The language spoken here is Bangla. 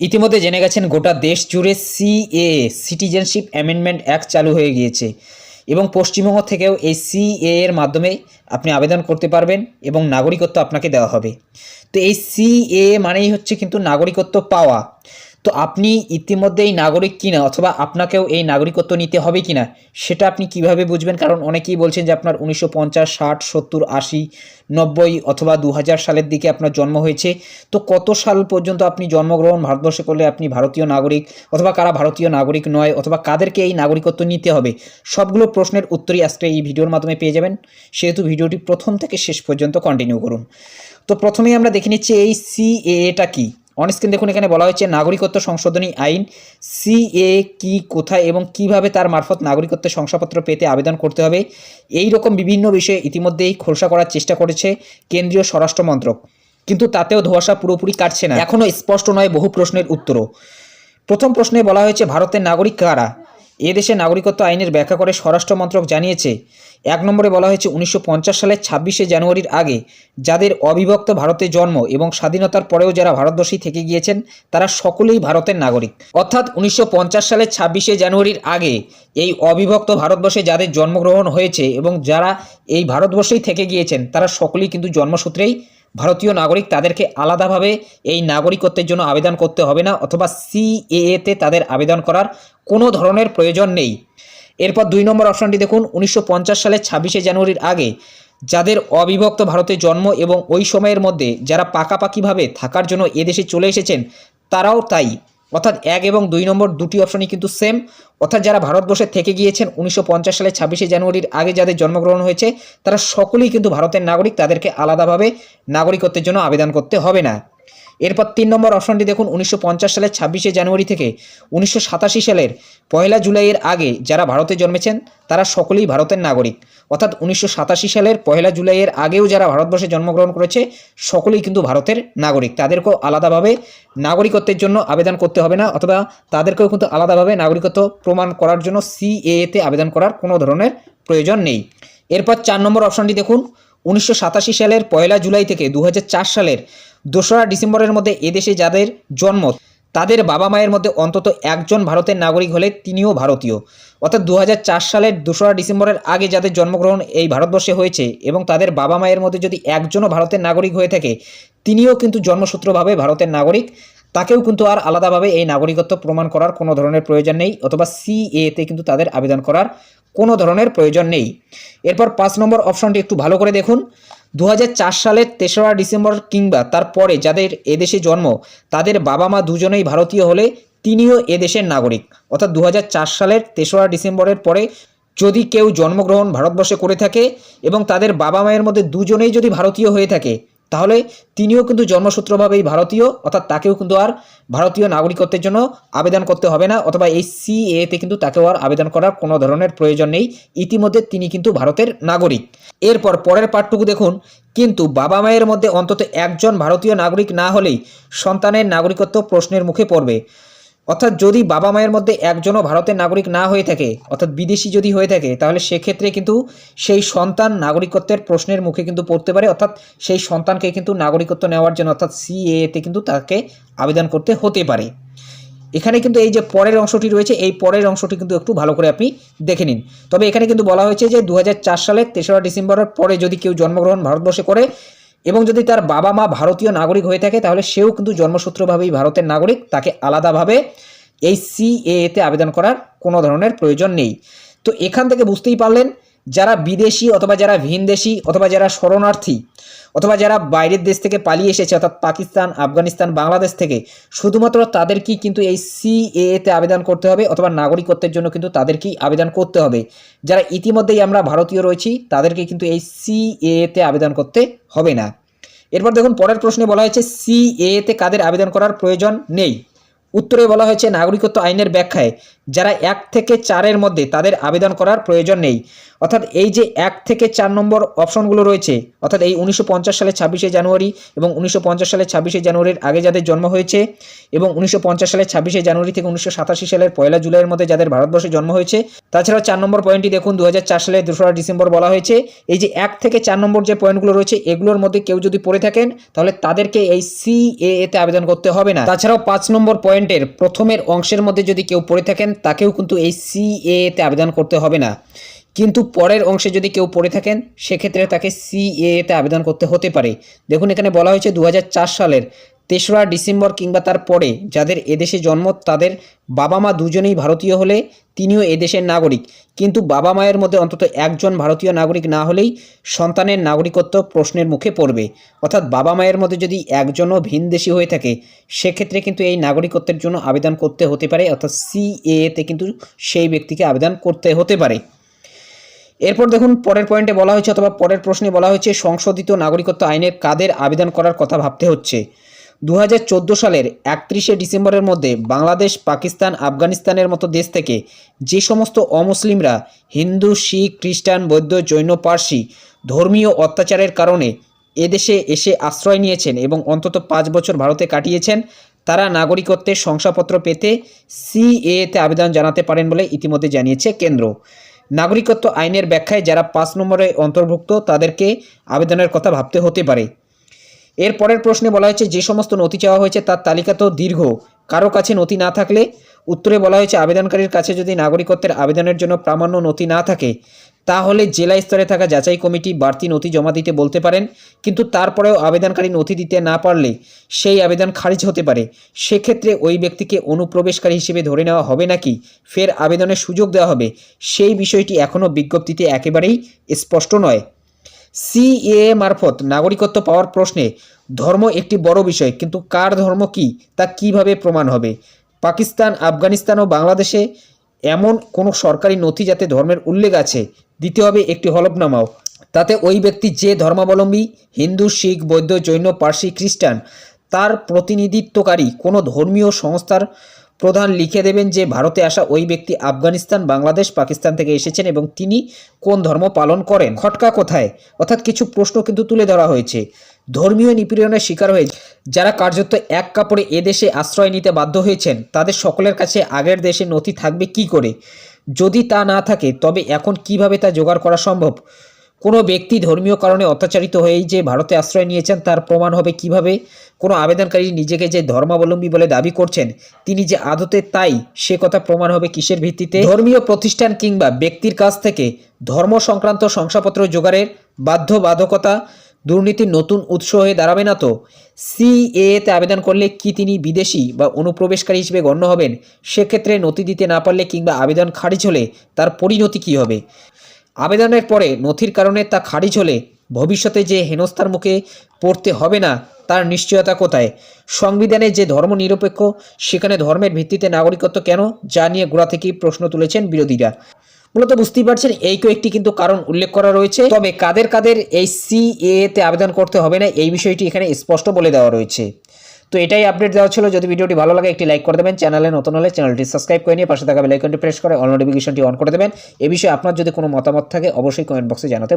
ইতিমধ্যে জেনে গেছেন গোটা দেশ জুড়ে সিএ সিটিজেনশিপ অ্যামেন্ডমেন্ট অ্যাক্ট চালু হয়ে গিয়েছে এবং পশ্চিমবঙ্গ থেকেও এই সিএ এর মাধ্যমে আপনি আবেদন করতে পারবেন এবং নাগরিকত্ব আপনাকে দেওয়া হবে। তো এই সিএ মানেই হচ্ছে কিন্তু নাগরিকত্ব পাওয়া। তো আপনি ইতিমধ্যেই নাগরিক কিনা অথবা আপনাকেও এই নাগরিকত্ব নিতে হবে কিনা, সেটা আপনি কীভাবে বুঝবেন? কারণ অনেকেই বলছেন যে আপনার উনিশশো পঞ্চাশ, ষাট, সত্তর, আশি, নব্বই অথবা দু হাজার সালের দিকে আপনার জন্ম হয়েছে। তো কত সাল পর্যন্ত আপনি জন্মগ্রহণ ভারতবর্ষে করলে আপনি ভারতীয় নাগরিক অথবা কারা ভারতীয় নাগরিক নয় অথবা কাদেরকে এই নাগরিকত্ব নিতে হবে? সবগুলো প্রশ্নের উত্তরই আজকে এই ভিডিওর মাধ্যমে পেয়ে যাবেন। সেহেতু ভিডিওটি প্রথম থেকে শেষ পর্যন্ত কন্টিনিউ করুন। তো প্রথমেই আমরা দেখে নিচ্ছি এই সিএটা কি? অনস্ক্রিন দেখুন, এখানে বলা হয়েছে নাগরিকত্ব সংশোধনী আইন সি এ কি, কোথায় এবং কীভাবে তার মারফত নাগরিকত্বের শংসাপত্র পেতে আবেদন করতে হবে। এই রকম বিভিন্ন বিষয়ে ইতিমধ্যেই খোলসা করার চেষ্টা করেছে কেন্দ্রীয় স্বরাষ্ট্র মন্ত্রক। কিন্তু তাতেও ধোয়াশা পুরোপুরি কাটছে না। এখনও স্পষ্ট নয় বহু প্রশ্নের উত্তরও। প্রথম প্রশ্নে বলা হয়েছে, ভারতের নাগরিক কারা? এ দেশে নাগরিকত্ব আইনের ব্যাখ্যা করে স্বরাষ্ট্র মন্ত্রক জানিয়েছে, এক নম্বরে বলা হয়েছে উনিশশো পঞ্চাশ সালের ছাব্বিশে জানুয়ারির আগে যাদের অবিভক্ত ভারতে জন্ম এবং স্বাধীনতার পরেও যারা ভারতবর্ষী থেকে গিয়েছেন, তারা সকলেই ভারতের নাগরিক। অর্থাৎ উনিশশো পঞ্চাশ সালের ছাব্বিশে জানুয়ারির আগে এই অবিভক্ত ভারতবর্ষে যাদের জন্মগ্রহণ হয়েছে এবং যারা এই ভারতবর্ষেই থেকে গিয়েছেন, তারা সকলেই কিন্তু জন্মসূত্রেই ভারতীয় নাগরিক তাদেরকে আলাদাভাবে এই নাগরিকত্বের জন্য আবেদন করতে হবে না অথবা সিএএতে তাদের আবেদন করার কোনো ধরনের প্রয়োজন নেই। এরপর দুই নম্বর অপশানটি দেখুন, উনিশশো পঞ্চাশ সালের ছাব্বিশে জানুয়ারির আগে যাদের অবিভক্ত ভারতে জন্ম এবং ওই সময়ের মধ্যে যারা পাকাপাকিভাবে থাকার জন্য এদেশে চলে এসেছেন, তারাও তাই। অর্থাৎ এক এবং দুই নম্বর দুটি অপশনই কিন্তু সেম অর্থাৎ যারা ভারতবর্ষে থেকে গিয়েছেন উনিশশো পঞ্চাশ সালে ছাব্বিশে জানুয়ারির আগে যাদের জন্মগ্রহণ হয়েছে, তারা সকলেই কিন্তু ভারতের নাগরিক, তাদেরকে আলাদাভাবে নাগরিকত্বের জন্য আবেদন করতে হবে না। এরপর তিন নম্বর অপশনটি দেখুন, উনিশশো পঞ্চাশ সালের ছাব্বিশে জানুয়ারি থেকে উনিশশো সাতাশি সালের পয়লা জুলাইয়ের আগে যারা ভারতে জন্মেছেন, তারা সকলেই ভারতের নাগরিক। অর্থাৎ উনিশশো সাতাশি সালের পয়লা জুলাইয়ের আগেও যারা ভারতবর্ষে জন্মগ্রহণ করেছে, সকলেই কিন্তু ভারতের নাগরিক। তাদেরকেও আলাদাভাবে নাগরিকত্বের জন্য আবেদন করতে হবে না, অথবা তাদেরকেও কিন্তু আলাদাভাবে নাগরিকত্ব প্রমাণ করার জন্য সিএতে আবেদন করার কোনো ধরনের প্রয়োজন নেই। এরপর চার নম্বর অপশনটি দেখুন, উনিশশো সাতাশি সালের পয়লা জুলাই থেকে দু হাজার চার সালের দোসরা ডিসেম্বরের মধ্যে এদেশে যাদের জন্ম, তাদের বাবা মায়ের মধ্যে অন্তত একজন ভারতের নাগরিক হলে তিনিও ভারতীয়। অর্থাৎ দু হাজার চার সালের দোসরা ডিসেম্বরের আগে যাদের জন্মগ্রহণ এই ভারতবর্ষে হয়েছে এবং তাদের বাবা মায়ের মধ্যে যদি একজনও ভারতের নাগরিক হয়ে থাকে, তিনিও কিন্তু জন্মসূত্রভাবে ভারতের নাগরিক। তাকেও কিন্তু আর আলাদাভাবে এই নাগরিকত্ব প্রমাণ করার কোনো ধরনের প্রয়োজন নেই অথবা সিএতে কিন্তু তাদের আবেদন করার কোনো ধরনের প্রয়োজন নেই। এরপর পাঁচ নম্বর অপশনটি একটু ভালো করে দেখুন। দু হাজার চার সালের তেসরা ডিসেম্বর কিংবা তারপরে যাদের এদেশে জন্ম, তাদের বাবা মা দুজনেই ভারতীয় হলে তিনিও এদেশের নাগরিক। অর্থাৎ দু হাজার চার সালের তেসরা ডিসেম্বরের পরে যদি কেউ জন্মগ্রহণ ভারতবর্ষে করে থাকে এবং তাদের বাবা মায়ের মধ্যে দুজনেই যদি ভারতীয় হয়ে থাকে তাহলে তিনিও কিন্তু জন্মসূত্রভাবেই ভারতীয়, অর্থাৎ তাকেও কিন্তু আর ভারতীয় নাগরিকত্বের জন্য আবেদন করতে হবে না, অথবা এই সি এতে কিন্তু তাকেও আর আবেদন করার কোনো ধরনের প্রয়োজন নেই। ইতিমধ্যে তিনি কিন্তু ভারতের নাগরিক। এরপর পরের পাঠটুকু দেখুন। কিন্তু বাবা মায়ের মধ্যে অন্তত একজন ভারতীয় নাগরিক না হলেই সন্তানের নাগরিকত্ব প্রশ্নের মুখে পড়বে। অর্থাৎ যদি বাবা মায়ের মধ্যে একজনও ভারতের নাগরিক না হয়ে থাকে, অর্থাৎ বিদেশি যদি হয়ে থাকে, তাহলে সেক্ষেত্রে কিন্তু সেই সন্তান নাগরিকত্বের প্রশ্নের মুখে কিন্তু পড়তে পারে, অর্থাৎ সেই সন্তানকে কিন্তু নাগরিকত্ব নেওয়ার জন্য, অর্থাৎ সিএতে কিন্তু তাকে আবেদন করতে হতে পারে। এখানে কিন্তু এই যে পরের অংশটি রয়েছে, এই পরের অংশটি কিন্তু একটু ভালো করে আপনি দেখে নিন। তবে এখানে কিন্তু বলা হয়েছে যে দু সালের তেসরা ডিসেম্বরের পরে যদি কেউ জন্মগ্রহণ ভারতবর্ষে করে এবং যদি তার বাবা মা ভারতীয় নাগরিক হয়ে থাকে, তাহলে সেও কিন্তু জন্মসূত্রভাবেই ভারতের নাগরিক। তাকে আলাদাভাবে এই সিএতে আবেদন করার কোনো ধরনের প্রয়োজন নেই। তো এখান থেকে বুঝতেই পারলেন যারা বিদেশি অথবা যারা ভিনদেশি অথবা যারা শরণার্থী অথবা যারা বাইরের দেশ থেকে পালিয়ে এসেছে, অর্থাৎ পাকিস্তান, আফগানিস্তান, বাংলাদেশ থেকে, শুধুমাত্র তাদেরকেই কিন্তু এই সিএতে আবেদন করতে হবে অথবা নাগরিকত্বের জন্য কিন্তু তাদেরকেই আবেদন করতে হবে। যারা ইতিমধ্যেই আমরা ভারতীয় রয়েছি, তাদেরকে কিন্তু এই সিএতে আবেদন করতে হবে না। এরপর দেখুন, পরের প্রশ্নে বলা হয়েছে সিএতে কাদের আবেদন করার প্রয়োজন নেই? উত্তরে বলা হয়েছে, নাগরিকত্ব আইনের ব্যাখ্যায়। যারা এক থেকে চারের মধ্যে তাদের আবেদন করার প্রয়োজন নেই। অর্থাৎ এই যে এক থেকে চার নম্বর অপশনগুলো রয়েছে, অর্থাৎ এই উনিশশো পঞ্চাশ সালে ছাব্বিশে জানুয়ারি এবং উনিশশো পঞ্চাশ সালে ছাব্বিশে জানুয়ারির আগে যাদের জন্ম হয়েছে এবং উনিশশো পঞ্চাশ সালে ছাব্বিশে জানুয়ারি থেকে উনিশশো সাতাশি সালের পয়লা জুলাইয়ের মধ্যে যাদের ভারতবর্ষে জন্ম হয়েছে। তাছাড়াও চার নম্বর পয়েন্টটি দেখুন দু হাজার চার সালে দোসরা ডিসেম্বর বলা হয়েছে। এই যে এক থেকে চার নম্বর যে পয়েন্টগুলো রয়েছে, এগুলোর মধ্যে কেউ যদি পড়ে থাকেন, তাহলে তাদেরকে এই সিএএ তে আবেদন করতে হবে না। তাছাড়াও পাঁচ নম্বর পয়েন্টের প্রথমের অংশের মধ্যে যদি কেউ পড়ে থাকেন তাকেও কিন্তু এই সিএতে আবেদন করতে হবে না। কিন্তু পরের অংশে যদি কেউ পড়ে থাকেন, সেক্ষেত্রে তাকে সিএতে আবেদন করতে হতে পারে। দেখুন, এখানে বলা হয়েছে দু হাজার চার সালের তেসরা ডিসেম্বর কিংবা তার পরে যাদের এদেশে জন্ম, তাদের বাবা মা দুজনেই ভারতীয় হলে তিনিও এদেশের নাগরিক। কিন্তু বাবা মায়ের মধ্যে অন্তত একজন ভারতীয় নাগরিক না হলেই সন্তানের নাগরিকত্ব প্রশ্নের মুখে পড়বে। অর্থাৎ বাবা মায়ের মধ্যে যদি একজনও ভিনদেশি হয়ে থাকে, সেক্ষেত্রে কিন্তু এই নাগরিকত্বের জন্য আবেদন করতে হতে পারে, অর্থাৎ সিএতে কিন্তু সেই ব্যক্তিকে আবেদন করতে হতে পারে। এরপর দেখুন, পরের পয়েন্টে বলা হয়েছে অথবা পরের প্রশ্নে বলা হয়েছে, সংশোধিত নাগরিকত্ব আইনের কাদের আবেদন করার কথা ভাবতে হচ্ছে? দু হাজার চোদ্দ সালের একত্রিশে ডিসেম্বরের মধ্যে বাংলাদেশ, পাকিস্তান, আফগানিস্তানের মতো দেশ থেকে যে সমস্ত অমুসলিমরা হিন্দু, শিখ, খ্রিস্টান, বৌদ্ধ, জৈন, পার্সি ধর্মীয় অত্যাচারের কারণে এদেশে এসে আশ্রয় নিয়েছেন এবং অন্তত পাঁচ বছর ভারতে কাটিয়েছেন, তারা নাগরিকত্বের শংসাপত্র পেতে সিএতে আবেদন জানাতে পারেন বলে ইতিমধ্যে জানিয়েছে কেন্দ্র। নাগরিকত্ব আইনের ব্যাখ্যায় যারা পাঁচ নম্বরে অন্তর্ভুক্ত তাদেরকে আবেদনের কথা ভাবতে হতে পারে। এর পরের প্রশ্নে বলা হয়েছে, যে সমস্ত নথি চাওয়া হয়েছে তার তালিকা তো দীর্ঘ। কারও কাছে নথি না থাকলে? উত্তরে বলা হয়েছে, আবেদনকারীর কাছে যদি নাগরিকত্বের আবেদনের জন্য প্রামাণ্য নথি না থাকে, তাহলে জেলা স্তরে থাকা যাচাই কমিটি বাড়তি নথি জমা দিতে বলতে পারেন, কিন্তু তারপরেও আবেদনকারী নথি দিতে না পারলে সেই আবেদন খারিজ হতে পারে। সেক্ষেত্রে ওই ব্যক্তিকে অনুপ্রবেশকারী হিসেবে ধরে নেওয়া হবে নাকি? ফের আবেদনের সুযোগ দেওয়া হবে। সেই বিষয়টি এখনও বিজ্ঞপ্তিতে একেবারেই স্পষ্ট নয়। সিএ মারফত নাগরিকত্ব পাওয়ার প্রশ্নে ধর্ম একটি বড় বিষয়, কিন্তু কার ধর্ম কি তা কীভাবে প্রমাণ হবে? পাকিস্তান, আফগানিস্তান ও বাংলাদেশে এমন কোনো সরকারি নথি যাতে ধর্মের উল্লেখ আছে? দিতে হবে একটি হলফনামাও। তাতে ওই ব্যক্তি যে ধর্মাবলম্বী, হিন্দু, শিখ, বৌদ্ধ, জৈন, পার্সি, খ্রিস্টান, তার প্রতিনিধিত্বকারী কোনো ধর্মীয় সংস্থার প্রধান লিখে দেবেন যে, ভারতে আসা ওই ব্যক্তি আফগানিস্তান, বাংলাদেশ, পাকিস্তান থেকে এসেছেন এবং তিনি কোন ধর্ম পালন করেন? খটকা কোথায়? অর্থাৎ কিছু প্রশ্ন কিন্তু তুলে ধরা হয়েছে। ধর্মীয় নিপীড়নের শিকার হয়ে যারা কার্যত এক কাপড়ে এদেশে আশ্রয় নিতে বাধ্য হয়েছেন, তাদের সকলের কাছে আগের দেশে নথি থাকবে কি করে? যদি তা না থাকে, তবে এখন কীভাবে তা জোগাড় করা সম্ভব? কোনো ব্যক্তি ধর্মীয় কারণে অত্যাচারিত হয়েই যে ভারতে আশ্রয় নিয়েছেন, তার প্রমাণ হবে কীভাবে? কোনো আবেদনকারী নিজেকে যে ধর্মাবলম্বী বলে দাবি করছেন, তিনি যে আদতে তাই, সে কথা প্রমাণ হবে কিসের ভিত্তিতে? ধর্মীয় প্রতিষ্ঠান কিংবা ব্যক্তির কাছ থেকে ধর্ম সংক্রান্ত শংসাপত্র জোগাড়ের বাধ্যবাধকতা দুর্নীতির নতুন উৎস হয়ে দাঁড়াবে না তো? সিএতে আবেদন করলে কি তিনি বিদেশি বা অনুপ্রবেশকারী হিসেবে গণ্য হবেন? সেক্ষেত্রে নথি দিতে না পারলে কিংবা আবেদন খারিজ হলে তার পরিণতি কী হবে? আবেদনের পরে নথির কারণে তা খারিজ হলে ভবিষ্যতে যে হেনস্থার মুখে পড়তে হবে না, তার নিশ্চয়তা কোথায়? সংবিধানে যে ধর্ম নিরপেক্ষ, সেখানে ধর্মের ভিত্তিতে নাগরিকত্ব কেন? যা নিয়ে গোড়া থেকেই প্রশ্ন তুলেছেন বিরোধীরা। মূলত বুঝতেই পারছেন, এই কয়েকটি কিন্তু কারণ উল্লেখ করা রয়েছে। তবে কাদের কাদের এই সিএ তে আবেদন করতে হবে না, এই বিষয়টি এখানে স্পষ্ট বলে দেওয়া রয়েছে। তো এটাই আপডেট দেওয়া ছিল। যদি ভিডিওটি ভালো লাগে, একটি লাইক করে দেবেন। চ্যানেলে নতুন হলে চ্যানেলটি সাবস্ক্রাইব করে নিয়ে পাশে থাকা বেলাইকনটি প্রেস করে অল নোটিফিকেশনটি অন করে দেবেন। এ বিষয়ে আপনার যদি কোনো মতামত থাকে, অবশ্যই কমেন্ট বক্সে জানাতে